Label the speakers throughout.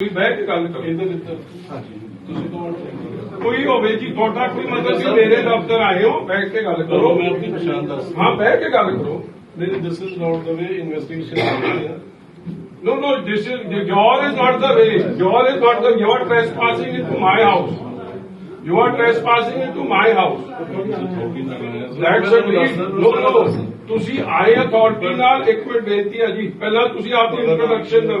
Speaker 1: ਤੁਸੀਂ ਬਹਿ ਕੇ ਗੱਲ ਕਰੋ।
Speaker 2: ਇਹਦੇ ਵਿੱਚ ਹਾਂਜੀ। ਤੁਸੀਂ ਕੌਣ
Speaker 1: ਕੋਈ ਹੋਵੇ ਜੀ ਤੁਹਾਡਾ ਕੋਈ ਮਤਲਬ ਕਿ ਮੇਰੇ ਦਫ਼ਤਰ ਆਏ ਹੋ ਬੈਠ ਕੇ ਗੱਲ
Speaker 2: ਕਰੋ। ਮੈਂ ਆਪਣੀ ਪਛਾਣ ਦੱਸ
Speaker 1: ਹਾਂ ਬਹਿ ਕੇ ਗੱਲ ਕਰੋ।
Speaker 2: ਨਹੀਂ this is not the way investigation
Speaker 1: No, no, this is, your is not the way. Your is not the, you are trespassing into my house. You are trespassing into my house. That's a No, no, ਤੁਸੀਂ ਆਏ authority ਨਾਲ ਇੱਕ minute ਬੇਨਤੀ ਹੈ ਜੀ। ਪਹਿਲਾਂ ਤੁਸੀਂ ਆਪਣੀ ਇੰਟਰੋਡਕਸ਼ਨ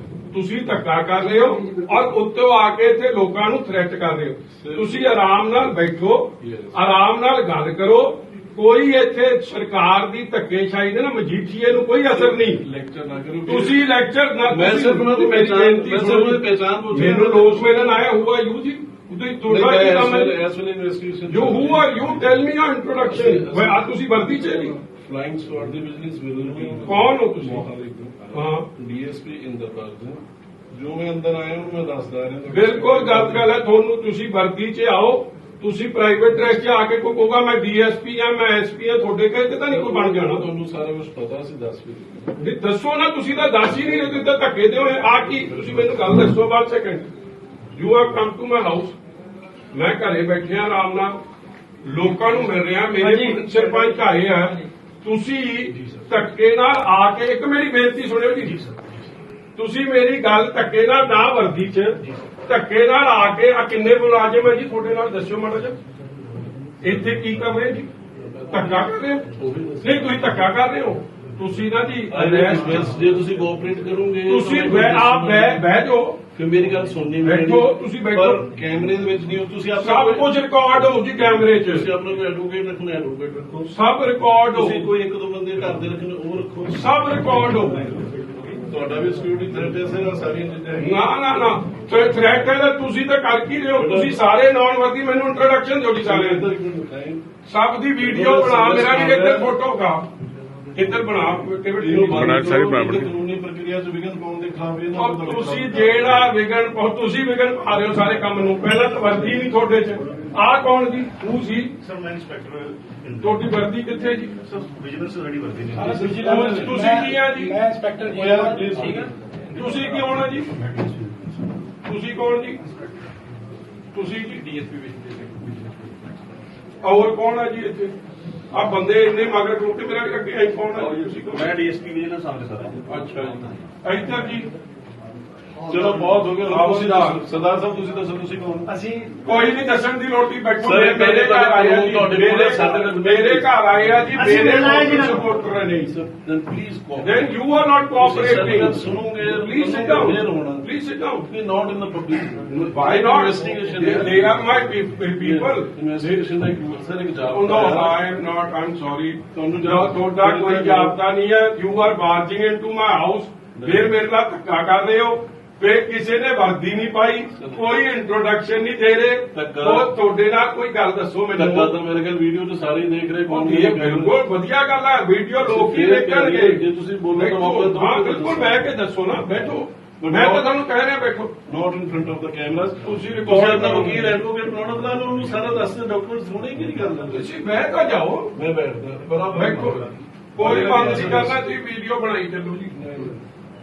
Speaker 1: ਤੁਸੀਂ ਧੱਕਾ ਕਰ ਰਹੇ ਹੋ ਔਰ ਉੱਤੋਂ ਆ ਕੇ ਇੱਥੇ ਲੋਕਾਂ ਨੂੰ ਥ੍ਰੈਟ ਕਰ ਰਹੇ ਹੋ। ਤੁਸੀਂ ਆਰਾਮ ਨਾਲ ਬੈਠੋ ਆਰਾਮ ਨਾਲ ਗੱਲ ਕਰੋ। ਕੋਈ ਇੱਥੇ ਸਰਕਾਰ ਦੀ ਧੱਕੇਸ਼ਾਹੀ ਦੇ ਨਾ ਮਜੀਠੀਏ ਨੂੰ ਕੋਈ ਅਸਰ ਨਹੀਂ।
Speaker 2: ਲੈਕਚਰ ਨਾ ਕਰੋ
Speaker 1: ਤੁਸੀਂ ਲੈਕਚਰ ਨਾ
Speaker 2: ਮੈਂ ਸਿਰਫ ਉਹਨਾਂ ਦੀ ਮੈਂ ਸਿਰਫ ਉਹਨਾਂ ਦੀ ਪਹਿਚਾਣ ਪੁੱਛ।
Speaker 1: ਮੈਨੂੰ ਲੋਕ ਮਿਲਣ ਆਇਆ ਹੁਆ ਯੂ ਜੀ? ਤੁਹਾਡਾ ਕੀ ਕੰਮ ਹੈ? You you tell me your introduction ਵੇ ਆ ਤੁਸੀਂ ਵਰਦੀ ਚ ਨਹੀਂ
Speaker 2: ਫਲਾਈਂਗ ਸਵਾਰਡ ਦੀ ਬਿਜ਼ਨਸ ਵਿਲ ਬੀ
Speaker 1: ਕੌਣ ਹੋ ਤੁਸੀਂ? ਹਾਂ।
Speaker 2: ਡੀਐਸਪੀ ਇੰਦਰਪਾਲ ਸਿੰਘ। ਜੋ ਮੈਂ ਅੰਦਰ ਆਇਆ ਉਹਨੂੰ ਮੈਂ ਦੱਸਦਾ ਰਿਹਾ
Speaker 1: ਬਿਲਕੁਲ ਗਲਤ ਗੱਲ ਹੈ ਤੁਹਾਨੂੰ ਤੁਸੀਂ ਵਰਦੀ ਚ ਆਓ ਤੁਸੀਂ ਪ੍ਰਾਈਵੇਟ ਡਰੈਸ 'ਚ ਆ ਕੇ ਕੋਈ ਕਹੂਗਾ ਮੈਂ ਡੀਐਸਪੀ ਆ ਮੈਂ ਐਸਪੀ ਆ ਤੁਹਾਡੇ ਕਹੇ ਤੇ ਤਾਂ ਨਹੀਂ ਕੋਈ ਬਣ ਜਾਣਾ।
Speaker 2: ਤੁਹਾਨੂੰ ਸਾਰਾ ਕੁਝ ਪਤਾ ਸੀ ਦੱਸ ਵੀ
Speaker 1: ਨਹੀਂ ਦੱਸੋ ਨਾ ਤੁਸੀਂ ਤਾਂ ਦੱਸ ਹੀ ਨਹੀਂ ਰਹੇ ਤੁਸੀਂ ਤਾਂ ਧੱਕੇ ਦੇ ਹੋਏ। ਆ ਕੀ ਤੁਸੀਂ ਮੈਨੂੰ ਗੱਲ ਦੱਸੋ ਬਾਅਦ second you have come to my house ਮੈਂ ਘਰੇ ਬੈਠਿਆ ਆਰਾਮ ਨਾਲ। ਲੋਕਾਂ ਨੂੰ ਮਿਲ ਰਿਹਾ ਮੇਰੇ ਸਰਪੰਚ ਆਏ ਆ। ਤੁਸੀਂ ਧੱਕੇ ਨਾਲ ਆ ਕੇ ਇੱਕ ਮੇਰੀ ਬੇਨਤੀ ਸੁਣਿਓ ਜੀ। ਤੁਸੀਂ ਮੇਰੀ ਗੱਲ ਧੱਕੇ ਨਾਲ ਨਾ ਵਰਦੀ ਚ ਧੱਕੇ ਨਾਲ ਆ ਕੇ ਆ ਕਿੰਨੇ ਮੁਲਾਜ਼ਮ ਹੈ ਜੀ, ਤੁਹਾਡੇ ਨਾਲ ਦੱਸਿਓ ਮਾੜਾ ਜਿਹਾ। ਇੱਥੇ ਕੀ ਕਰ ਰਹੇ ਜੀ? ਧੱਕਾ ਕਰ ਰਹੇ ਹੋ? ਨਹੀਂ, ਤੁਸੀਂ ਧੱਕਾ ਕਰ ਰਹੇ ਹੋ। ਤੁਸੀਂ ਨਾ ਜੀ
Speaker 2: ਬਸ ਜੇ ਤੁਸੀਂ ਕੋਆਪਰੇਟ ਕਰੋਗੇ
Speaker 1: ਤੁਸੀਂ ਬਹਿ ਆਪ ਬਹਿ ਬਹਿ ਜਾਓ।
Speaker 2: ਫਿਰ ਮੇਰੀ ਗੱਲ ਸੁਣਨੀ ਵੀ
Speaker 1: ਬੈਠੋ,
Speaker 2: ਨਹੀਂ।
Speaker 1: ਤੁਸੀਂ ਬੈਠੋ।
Speaker 2: ਪਰ ਕੈਮਰੇ ਦੇ ਵਿੱਚ ਨਹੀਂ ਹੋ ਤੁਸੀਂ ਆਪਣਾ
Speaker 1: ਸਭ ਕੁਝ ਰਿਕਾਰਡ ਹੋ ਜੀ ਕੈਮਰੇ 'ਚ।
Speaker 2: ਤੁਸੀਂ ਆਪਣਾ ਕੋਈ ਐਡਵੋਕੇਟ ਰੱਖਣਾ ਐਡਵੋਕੇਟ ਰੱਖੋ।
Speaker 1: ਸਭ ਰਿਕਾਰਡ ਹੋ।
Speaker 2: ਤੁਸੀਂ ਕੋਈ ਇੱਕ ਦੋ ਬੰਦੇ ਘਰ ਦੇ ਰੱਖਣੇ ਉਹ ਰੱਖੋ।
Speaker 1: ਸਭ ਰਿਕਾਰਡ ਹੋ।
Speaker 2: ਤੁਹਾਡਾ ਵੀ ਸਿਕਿਉਰਿਟੀ ਥ੍ਰੈਟ ਹੈ ਸਾਰਾ ਸਾਰੀਆਂ ਚੀਜ਼ਾਂ ਹੈਗੀਆਂ।
Speaker 1: ਨਾ ਨਾ ਨਾ। ਥ੍ਰੈਟ ਹੈ ਤਾਂ ਤੁਸੀਂ ਤਾਂ ਕਰ ਕੀ ਰਹੇ ਹੋ? ਤੁਸੀਂ ਸਾਰੇ ਨਾਨ ਵਰਦੀ ਮੈਨੂੰ ਇੰਟਰੋਡਕਸ਼ਨ ਦਿਓ ਜੀ ਸਾਰਿਆਂ ਦੀ
Speaker 2: ਇੱਧਰ ਇੱਕ ਮਿੰਟ ਦਿਖਾਈ।
Speaker 1: ਸਭ ਦੀ ਵੀਡੀਓ ਬਣਾ ਮੇਰਾ ਵੀ ਇੱਧਰ ਫੋਟੋ ਕਾ ਇੱਧਰ ਬਣਾ?
Speaker 2: ਇਹਨੂੰ ਬੰਦ
Speaker 3: ਬਣਾ ਸਾਰੀ ਬਰਾਬਰ।
Speaker 2: ਕਾਨੂੰਨੀ ਪ੍ਰਕਿਰਿਆ ਚ ਵਿਘਨ ਪਾਉਣ ਦੇ ਖਿਲਾਫ ਇਹ ਨਾ
Speaker 1: ਔਰ ਤੁਸੀਂ ਜਿਹੜਾ ਵਿਗਣ ਪਾਓ ਤੁਸੀਂ ਵਿਗਣ ਪਾ ਰਹੇ ਹੋ ਸਾਰੇ ਕੰਮ ਨੂੰ। ਪਹਿਲਾਂ ਤਾਂ ਵਰਦੀ ਨਹੀਂ ਤੁਹਾਡੇ 'ਚ। ਆਹ ਕੌਣ ਜੀ ਤੂੰ ਸੀ?
Speaker 4: ਸਰ ਮੈਂ ਇੰਸਪੈਕਟਰ
Speaker 1: ਤੁਹਾਡੀ ਵਰਦੀ ਕਿੱਥੇ ਜੀ?
Speaker 4: ਸਰ ਵਿਜੀਲੈਂਸ ਸਾਡੀ ਵਰਦੀ ਨਹੀਂ।
Speaker 1: ਤੁਸੀਂ ਕੀ ਆ ਜੀ?
Speaker 5: ਮੈਂ ਇੰਸਪੈਕਟਰ ਜੀ ਠੀਕ ਹੈ
Speaker 1: ਤੁਸੀਂ ਕੀ ਹੋਣਾ ਜੀ? ਤੁਸੀਂ ਕੌਣ ਜੀ? ਤੁਸੀਂ ਜੀ?
Speaker 5: ਡੀਐਸਪੀ ਵਿੱਚ
Speaker 1: ਹੋਰ ਕੌਣ ਹੈ ਜੀ ਇੱਥੇ? ਆ ਬੰਦੇ ਇੰਨੇ ਮਗਰ ਟੁੱਟੇ ਮੇਰਾ ਅੱਗੇ ਆਈ ਕੌਣ ਹੈ ਜੀ ਤੁਸੀਂ ਕੌਣ
Speaker 4: ਮੈਂ ਡੀਐਸਪੀ ਵਿਜੀਲੈਂਸ ਆਫਿਸਰ ਸਰ
Speaker 1: ਅੱਛਾ ਜੀ। ਇੱਧਰ ਜੀ
Speaker 2: ਚਲੋ ਬਹੁਤ ਹੋ ਗਿਆ।
Speaker 1: ਜੀ।
Speaker 2: ਦੱਸੋ। ਸਰਦਾਰ ਸਾਹਿਬ ਤੁਸੀਂ ਦੱਸੋ ਤੁਸੀਂ ਕੌਣ?
Speaker 5: ਅਸੀਂ
Speaker 1: ਕੋਈ ਨਹੀਂ ਦੱਸਣ ਦੀ ਲੋੜ ਨਹੀਂ ਬੈਠੋ। ਮੇਰੇ ਘਰ ਆਏ ਆ ਜੀ। ਮੇਰੇ
Speaker 2: ਸਾਡੇ
Speaker 1: ਮੇਰੇ ਘਰ ਆਏ ਆ ਜੀ ਮੇਰੇ
Speaker 5: ਮਿਲਣਾ ਹੈ ਜੀ ਨਾ।
Speaker 1: ਸਪੋਰਟਰ ਨੇ
Speaker 2: then please cooperate
Speaker 1: you are not cooperating
Speaker 2: ਸੁਣੋਗੇ
Speaker 1: down
Speaker 2: ਫੇਰ ਹੋਣਾ।
Speaker 1: Please sit down
Speaker 2: we not in the public
Speaker 1: why not
Speaker 2: investigation
Speaker 1: my pe- pe- people.
Speaker 2: Investigation the sir ਇੱਕ ਜਵਾਬ
Speaker 1: no, I am not. I'm sorry.
Speaker 2: ਤੁਹਾਨੂੰ
Speaker 1: ਜੋ ਤੁਹਾਡਾ ਕੋਈ ਜਾਬਤਾ ਨਹੀਂ ਹੈ। You are barging into my house ਫਿਰ ਮੇਰੇ ਨਾਲ ਧੱਕਾ ਕਰ ਰਹੇ ਹੋ। ਫਿਰ ਕਿਸੇ ਨੇ ਵਰਦੀ ਨਹੀਂ ਪਾਈ ਕੋਈ ਇੰਟਰੋਡਕਸ਼ਨ ਨਹੀਂ ਦੇ ਰਹੇ।
Speaker 2: ਧੱਕਾ-
Speaker 1: ਉਹ ਤੁਹਾਡੇ ਨਾਲ ਕੋਈ ਗੱਲ ਦੱਸੋ
Speaker 2: ਧੱਕਾ
Speaker 1: ਮੈਨੂੰ।
Speaker 2: ਤਾਂ ਮੇਰੇ ਖਿਆਲ ਵੀਡੀਓ ਤੇ ਸਾਰੇ ਹੀ ਦੇਖ ਰਹੇ ਕੌਣ
Speaker 1: ਇਹ ਬਿਲਕੁਲ ਵਧੀਆ ਗੱਲ ਹੈ ਵੀਡੀਓ ਲੋਕ ਹੀ ਦੇਖਣਗੇ।
Speaker 2: ਜੇ ਤੁਸੀਂ ਬੋਲੋ ਤਾਂ ਵਾਪਸ
Speaker 1: ਹਾਂ
Speaker 2: ਤਾਂ
Speaker 1: ਬਿਲਕੁਲ। ਬਹਿ ਕੇ ਦੱਸੋ ਨਾ ਬੈਠੋ। ਮੈਂ ਤਾਂ ਤੁਹਾਨੂੰ ਕਹਿ ਰਿਹਾ ਬੈਠੋ।
Speaker 2: Not in front of the cameras
Speaker 1: ਤੁਸੀਂ
Speaker 2: ਆਪਣਾ
Speaker 1: ਕਰੋ।
Speaker 2: ਵਕੀਲ ਐਡਵੋਕੇਟ ਬਣਾਉਣਾ ਬਣਾ ਲਓ ਉਹਨੂੰ ਸਾਰਾ ਦੱਸ ਦੇ ਡਾਕੂਮੈਂਟਸ ਹੋਣੇ ਕਿਹੜੀ ਗੱਲ ਹੈ
Speaker 1: ਤੁਸੀਂ ਬਹਿ ਤਾਂ ਜਾਓ।
Speaker 2: ਮੈਂ ਬੈਠਦਾ
Speaker 1: ਬੈਠੋ। ਕੋਈ ਬੰਦ ਨਹੀਂ ਕਰਨਾ ਤੁਸੀਂ ਵੀਡੀਓ ਬਣਾਈ ਚੱਲੋ ਜੀ।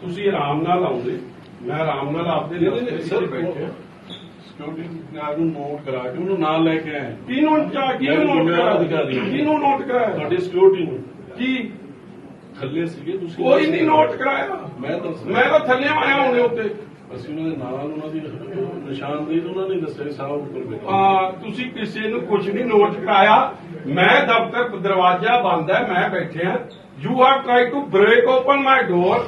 Speaker 1: ਤੁਸੀਂ ਆਰਾਮ ਨਾਲ ਆਉਂਦੇ। ਮੈਂ ਆਰਾਮ ਨਾਲ ਆਪਦੇ 'ਚ
Speaker 2: ਸਰ,
Speaker 1: ਬੈਠੇ।
Speaker 2: ਸਿਕਿਉਰਿਟੀ ਗਾਰਡ ਨੂੰ ਨੋਟ ਕਰਾ ਕੇ ਉਹਨੂੰ ਨਾਲ ਲੈ ਕੇ ਆਏ
Speaker 1: ਕਿਹਨੂੰ ਚਾ ਕਿਹਨੂੰ
Speaker 2: ਮੈਂ
Speaker 1: ਨੋਟ ਕਰਾਇਆ
Speaker 2: ਅਧਿਕਾਰੀ।
Speaker 1: ਕਿਹਨੂੰ ਨੋਟ ਕਰਾਇਆ?
Speaker 2: ਤੁਹਾਡੀ ਸਿਕਿਉਰਿਟੀ ਨੂੰ।
Speaker 1: ਕੀ?
Speaker 2: ਥੱਲੇ ਸੀਗੇ ਤੁਸੀਂ
Speaker 1: ਕੋਈ ਨਹੀਂ ਨੋਟ ਕਰਾਇਆ।
Speaker 2: ਮੈਂ ਤਾਂ
Speaker 1: ਮੈਂ ਤਾਂ ਥੱਲੇ ਆਇਆ ਹੁਣੇ ਉੱਤੇ।
Speaker 2: ਅਸੀਂ ਉਹਨਾਂ ਦੇ ਨਾਲ ਉਹਨਾਂ ਦੀ ਨਿਸ਼ਾਨਦੇਹੀ ਉਹਨਾਂ ਨੇ ਦੱਸਿਆ ਸਾਹਿਬ ਉੱਪਰ ਬੈਠੇ।
Speaker 1: ਆ, ਤੁਸੀਂ ਕਿਸੇ ਨੂੰ ਕੁਝ ਨਹੀਂ ਨੋਟ ਕਰਾਇਆ। ਮੈਂ ਦਫ਼ਤਰ ਦਰਵਾਜ਼ਾ ਬੰਦ ਹੈ ਮੈਂ ਬੈਠਿਆ you have try to break open my door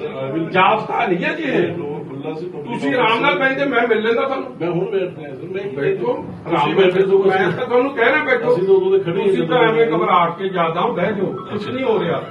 Speaker 1: ਜਾਬਤਾ ਨਹੀਂ ਹੈ ਜੀ ਤੁਸੀਂ ਆਰਾਮ ਨਾਲ ਬੈਠੇ ਮੈਂ ਮਿਲ ਲੈਂਦਾ ਤੁਹਾਨੂੰ।
Speaker 2: ਮੈਂ ਹੁਣ ਬੈਠ ਰਿਹਾ ਸਰ ਮੈਂ
Speaker 1: ਬੈਠੋ। ਆਰਾਮ
Speaker 2: ਬੈਠੇ
Speaker 1: ਬੈਠੋ।
Speaker 2: ਤੋਂ
Speaker 1: ਮੈਂ ਤਾਂ ਤੁਹਾਨੂੰ ਕਹਿਣਾ ਬੈਠੋ।
Speaker 2: ਅਸੀਂ ਉਦੋਂ ਦੇ ਖੜੇ ਹੀ
Speaker 1: ਤੁਸੀਂ ਤਾਂ
Speaker 2: ਹਾਂ।
Speaker 1: ਐਵੇਂ ਘਬਰਾਹਟ ਕੇ ਜਾਦਾ ਬਹਿ ਜਾਓ। ਕੁਝ ਨਹੀਂ ਹੋ ਰਿਹਾ।